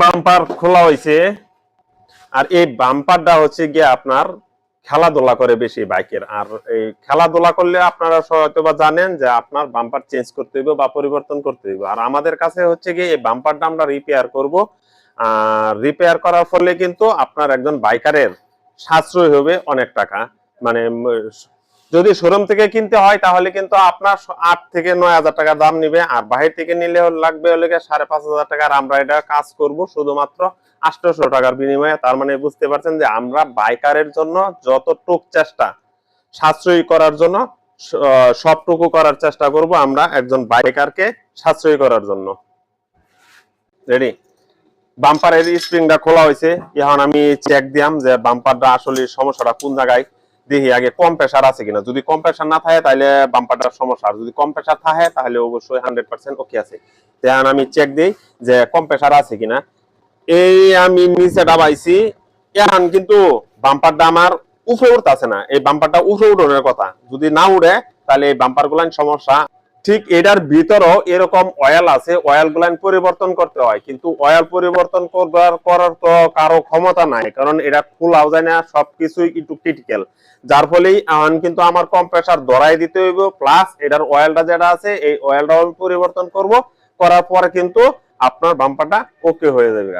Bumper খোলা হয়েছে আর এই বাম্পারটা হচ্ছে গিয়ে আপনার খেলাধুলা করে বেশি বাইকের। আর এই খেলাধুলা করলে আপনারা হয়তো বা জানেন যে আপনার বাম্পার চেঞ্জ করতে হইবে বা পরিবর্তন করতে হইবে। আর আমাদের কাছে হচ্ছে গিয়ে এই বাম্পারটা আমরা রিপেয়ার করব। আর রিপেয়ার করার ফলে কিন্তু আপনার একজন বাইকারের সাশ্রয় হবে অনেক টাকা। মানে যদি শোরুম থেকে কিনতে হয়, তাহলে কিন্তু আপনার আট থেকে নয় হাজার টাকা দাম নিবে। আর বাহির থেকে নিলে লাগবে হলে সাড়ে পাঁচ হাজার টাকার আমরা এটা কাজ করব শুধুমাত্র আটশোশো টাকার বিনিময়ে। তার মানে বুঝতে পারছেন যে আমরা বাইকারের জন্য যতটুক চেষ্টা, সাশ্রয়ী করার জন্য সবটুকু করার চেষ্টা করব আমরা একজন বাইকারকে সাশ্রয়ী করার জন্য। রেডি বাম্পারের স্প্রিংটা খোলা হয়েছে। এখন আমি চেক দিয়াম যে বাম্পারটা আসলে সমস্যাটা কোন জায়গায়। দেখি আগে কম প্রেশার আছে কিনা। যদি কম প্রেশার না থাকে তাহলে বাম্পারটার সমস্যা। আর যদি কম প্রেশার থাকে তাহলে অবশ্যই হান্ড্রেড পার্সেন্ট ওকে আছে। এখন আমি চেক দিই যে কম প্রেশার আছে কিনা। এই আমি নিচে ডাবাইছি এখন কিন্তু বাম্পারটা আমার উফে উঠতেছে না। এই বাম্পারটা উফে উঠোনের কথা। যদি না উড়ে তাহলে এই বাম্পার গুলান সমস্যা। ঠিক এটার ভিতরেও এরকম অয়েল আছে অয়েল গুলান পরিবর্তন করতে হয়। কিন্তু অয়েল পরিবর্তন করবার, করার তো কারও ক্ষমতা নাই, কারণ এটা খোলাও যায় না সবকিছুই একটু ক্রিটিক্যাল যার এখন কিন্তু আমার কম কম্প্রেসার ধরাই দিতে হইব প্লাস এটার অয়েলটা যেটা আছে, এই অয়েলটাও পরিবর্তন করব, করার পরে কিন্তু আপনার বাম্পারটা ওকে হয়ে যাবে।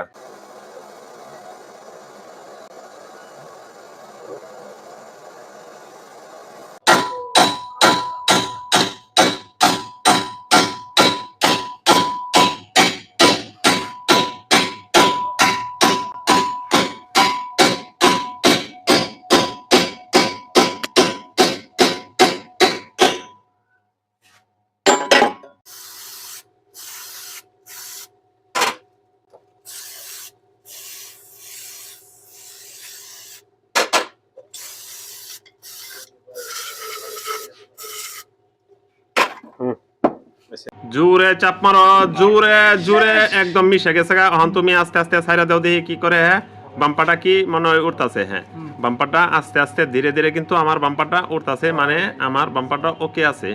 জুরে চাপ মারো জুরে জুরে একদম মিশে গেছে এখন তুমি আস্তে আস্তে সাইরা দাও দেখি কি করে হ্যাঁ? বাম্পাটা কি মনে হয় উঠতাছে হ্যাঁ? বাম্পারটা আস্তে আস্তে ধীরে ধীরে কিন্তু আমার বাম্পারটা উঠতাছে মানে আমার বাম্পারটা ওকে আছে।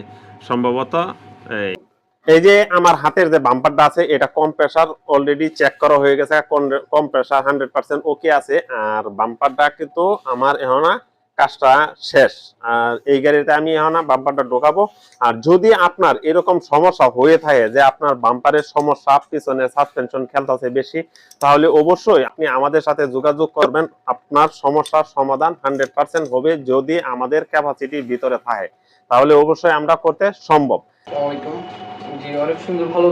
সম্ভবত এই এই যে আমার হাতের যে বাম্পারটা আছে এটা কম প্রেসার অলরেডি চেক করা হয়ে গেছে কম- কম প্রেসার হান্ড্রেড পার্সেন্ট ওকে আছে। আর বাম্পারটা কিন্তু আমার এখন কাজটা শেষ। আর এই গাড়িতে আমি এখন বাম্পারটা ঢোকাবো। আর যদি আপনার এরকম সমস্যা হয়ে থাকে যে আপনার বাম্পারের সমস্যা, পিছনে সাসপেনশন খেলতেছে বেশি, তাহলে অবশ্যই আপনি আমাদের সাথে যোগাযোগ করবেন। আপনার সমস্যার সমাধান হান্ড্রেড পার্সেন্ট হবে যদি আমাদের ক্যাপাসিটির ভিতরে থাকে। তাহলে অবশ্যই আমরা করতে সম্ভব। অনেক সুন্দর, ভালো